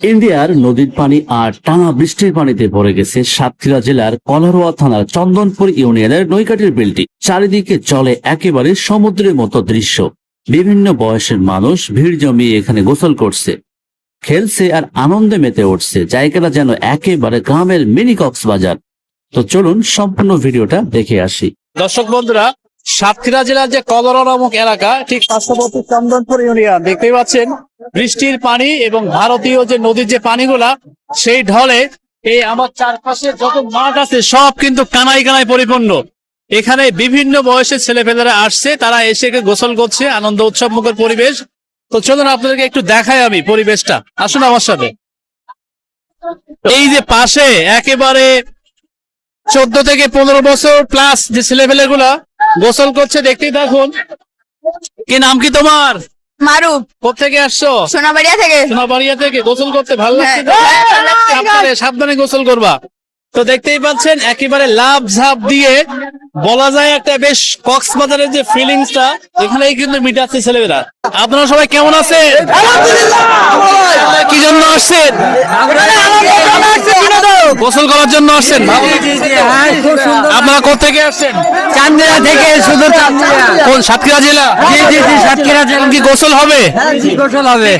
ইন্ডিয়ার নদীর পানি আর টানা বৃষ্টির পানিতে ভরে গেছে সাতক্ষীরা জেলার কলারোয়া থানার চন্দনপুর ইউনিয়নের নৈকাটির বিলটি। চারিদিকে চলে একেবারে সমুদ্রের মতো দৃশ্য। বিভিন্ন বয়সের মানুষ ভিড় জমিয়ে এখানে গোসল করছে। খেলছে আর আনন্দে মেতে উঠছে। জায়গাটা যেন একেবারে গ্রামের মিনি কক্সবাজার। তো চলুন সম্পূর্ণ ভিডিওটা দেখে আসি। দর্শক বন্ধুরা, সাতক্ষীরা জেলার যে কলরা নামক এলাকা, ঠিক পার্শ্ববর্তী চন্দনপুর ইউনিয়ন, দেখতেই পাচ্ছেন। বৃষ্টির পানি এবং ভারতীয় যে নদীর যে পানিগুলা, সেই ঢলে এই আমার চারপাশে যত মাঠ আছে, সব কিন্তু কানাই কানায় পরিপূর্ণ। এখানে বিভিন্ন বয়সের ছেলেপেলেরা আসছে, তারা এসে গোসল করছে, আনন্দ উৎসব মুখের পরিবেশ। তো চলুন আপনাদেরকে একটু দেখাই আমি পরিবেশটা। আসুন আমার সাথে। এই যে পাশে একেবারে চোদ্দ থেকে পনেরো বছর প্লাস যে ছেলেপেলে গুলা গোসল করছে, দেখতেই থাকুন। কি নাম কি তোমার? মারুফ কোথেকে আসছো? সোনাবাড়িয়া থেকে। সোনাবাড়িয়া থেকে? গোসল করতে ভালো লাগছে তো? হ্যাঁ, ভালো লাগছে। সাবধানে সাবধানে গোসল করবা। তো দেখতেই পাচ্ছেন একেবারে লাভ ঝাপ দিয়ে বলা যায় একটা বেশ কক্সবাজারের যে ফিলিংসটা এখানেই কিন্তু মিটাচ্ছে ছেলেমেয়েরা। আপনারা সবাই কেমন আছেন? কি জন্য আসছেন? গোসল করার জন্য আসছেন? আপনারা কোথেকে আসছেন? চান্দিরা থেকে শুধু চান্দিরা। কোন সাতক্ষীরা জেলা? জি জি জি সাতক্ষীরা জেলা। কি গোসল হবে? জি গোসল হবে।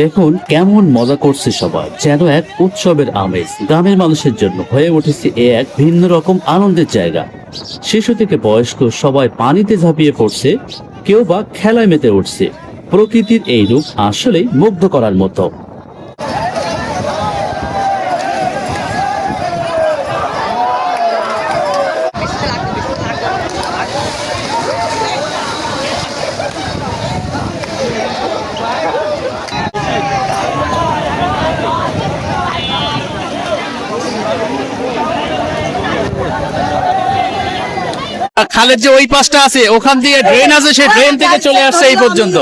দেখুন কেমন মজা করছে সবাই। যেন এক উৎসবের আমেজ। গ্রামের মানুষের জন্য হয়ে উঠেছে এ এক ভিন্ন রকম আনন্দের জায়গা। শিশু থেকে বয়স্ক সবাই পানিতে ঝাঁপিয়ে পড়ছে। কেউ বা খেলায় মেতে উঠছে। প্রকৃতির এই রূপ আসলেই মুগ্ধ করার মতো। খালের যে ওই পাশটা আছে, ওখান দিয়ে ড্রেন আছে, সেই ড্রেন থেকে চলে আসছে এই পর্যন্ত।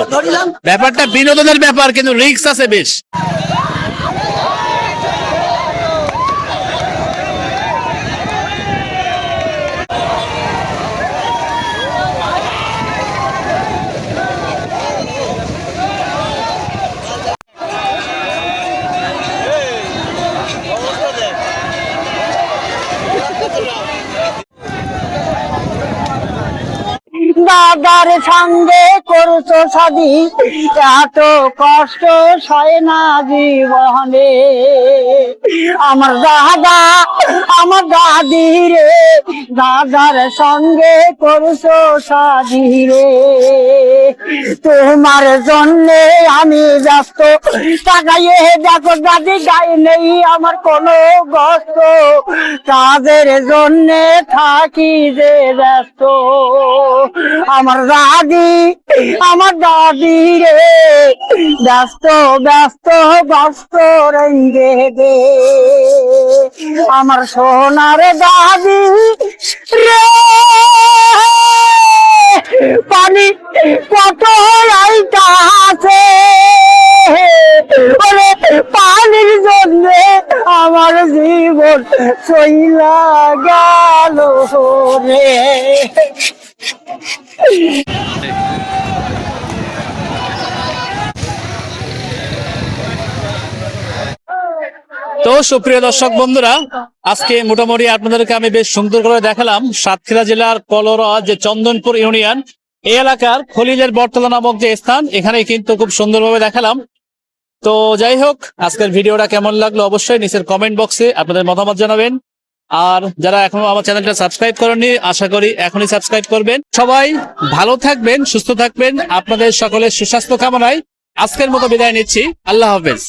ব্যাপারটা বিনোদনের ব্যাপার, কিন্তু রিক্স আছে বেশ। দাদার সঙ্গে করছ সাদি এত কষ্ট সয় না জীবনে। আমার দাদা, আমার দাদি রে, দাদার সঙ্গে করছ সাদি রে। তোমার জন্যে আমি ব্যস্ত। তাকাইয়ে দেখো, দাদি গাই নেই আমার কোনো কষ্ট কাজের জন্যে থাকি যে ব্যস্ত। আমার দাদি আমার দাদি রে। ব্যস্ত ব্যস্ত ব্যস্ত রেঙ্গে দে আমার সোনার দাদি রে। জীবন চইলা গেল রে। তো সুপ্রিয় দর্শক বন্ধুরা, আজকে মোটামুটি আপনাদেরকে আমি বেশ সুন্দর করে দেখালাম সাতক্ষীরা জেলার কলরা যে চন্দনপুর ইউনিয়ন, এই এলাকার খলিলের বটতলা নামক যে স্থান এখানে কিন্তু খুব সুন্দরভাবে দেখালাম। তো যাই হোক, আজকের ভিডিওটা কেমন লাগল অবশ্যই নিচের কমেন্ট বক্সে আপনাদের মতামত জানাবেন। আর যারা এখনও আমার চ্যানেলটা সাবস্ক্রাইব করেননি, আশা করি এখনই সাবস্ক্রাইব করবেন। সবাই ভালো থাকবেন, সুস্থ থাকবেন। আপনাদের সকলের সুস্বাস্থ্য কামনায় আজকের মতো বিদায় নিচ্ছি। আল্লাহ হাফেজ।